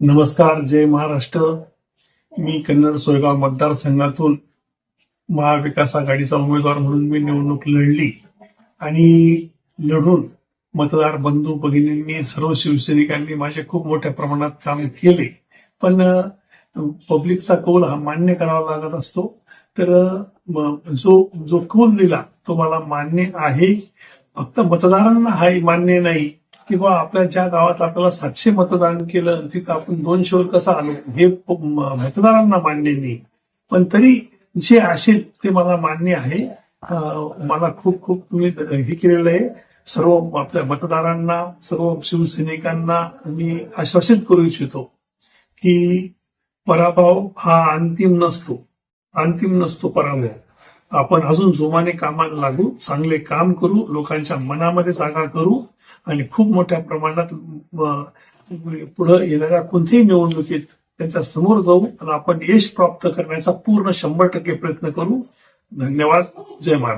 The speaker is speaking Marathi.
नमस्कार जय महाराष्ट्र. मी कन्नड सोयगाव मतदारसंघातून महाविकास आघाडीचा उमेदवार म्हणून मी निवडणूक लढली आणि लढून मतदार बंधू भगिनींनी सर्व शिवसैनिकांनी माझे खूप मोठ्या प्रमाणात काम केले. पण पब्लिकचा कौल हा मान्य करावा लागत असतो. तर जो जो कौल दिला तो मला मान्य आहे. फक्त मतदारांना हा मान्य नाही किंवा आपल्या ज्या गावात आपल्याला सातशे मतदान केलं तिथं आपण दोनशेवर कसं आलो हे मतदारांना मान्य नाही. पण तरी जे असेल ते मला मान्य आहे. मला खूप खूप तुम्ही हे केलेलं आहे. सर्व आपल्या मतदारांना सर्व शिवसैनिकांना मी आश्वासित करू इच्छितो की पराभव हा अंतिम नसतो. अंतिम नसतो पराभव. आपण अजून जोमाने कामाला लागू चांगले काम करू लोकांच्या मनामध्ये जागा करू आणि खूप मोठ्या प्रमाणात पुढे येणाऱ्या कोणत्याही निवडणुकीत त्यांच्यासमोर जाऊ आणि आपण यश प्राप्त करण्याचा पूर्ण शंभर टक्के प्रयत्न करू. धन्यवाद. जय महाराज